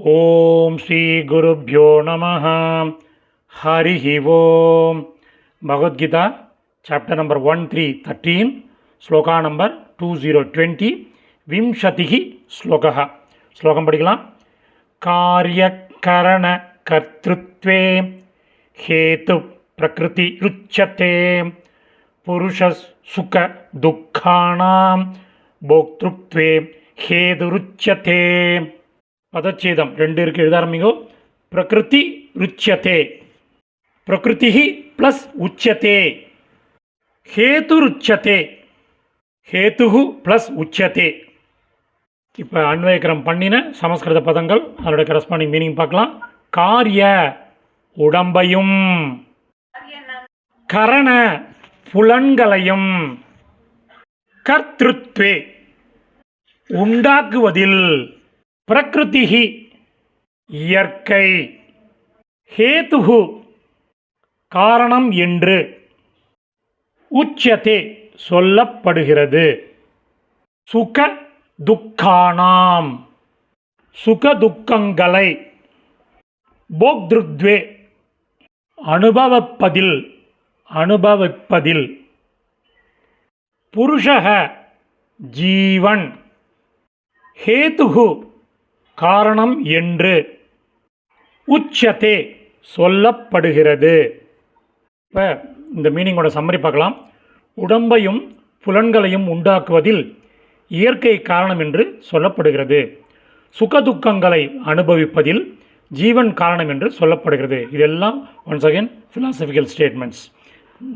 ॐ श्रीगुरुभ्यो नम। हरिः ओम्। Bhagavad Gita chapter number one three thirteen shloka number two zero twenty विंशति श्लोक। ट्वेण्टि विंशतिः श्लोकः श्लोकं पठिकलां कार्यकरणकर्तृत्वे हेतुप्रकृतिरुच्यते पुरुषसुखदुःखानां भोक्तृत्वे हेतुरुच्यते। பதச்சேதம். ரெண்டு இருக்குது எழுத ஆரம்பிங்கோ. பிரகிருதி ருச்சியத்தே பிரகிருதி ப்ளஸ் உச்சத்தே ஹேது ருச்சத்தே ஹேத்து ப்ளஸ் உச்சத்தே இப்போ அன்வயக்கரம் பண்ணின சமஸ்கிருத பதங்கள் அதோட கரஸ்பாண்டிங் மீனிங் பார்க்கலாம். காரிய உடம்பையும் கரண புலன்களையும் கர்த்திருத்வே உண்டாக்குவதில் பிரகிருதி இயற்கை ஹேதுகு காரணம் என்று உச்சதே சொல்லப்படுகிறது. சுக துக்கானாம் சுக துக்கங்களை போக்திருத்வே அனுபவிப்பதில் அனுபவிப்பதில். புருஷக ஜீவன் ஹேதுகு காரணம் என்று உச்சத்தே சொல்லப்படுகிறது. இப்போ இந்த மீனிங்கோட சம்மரி பார்க்கலாம். உடம்பையும் புலன்களையும் உண்டாக்குவதில் இயற்கை காரணம் என்று சொல்லப்படுகிறது. சுகதுக்கங்களை அனுபவிப்பதில் ஜீவன் காரணம் என்று சொல்லப்படுகிறது. இதெல்லாம் ஒன்ஸ் அகேன் ஃபிலாசபிக்கல் ஸ்டேட்மெண்ட்ஸ்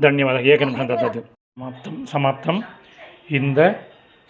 தன்யவாதம். ஏகன் நிமிஷம் சமாப்தம். சமாப்தம். இந்த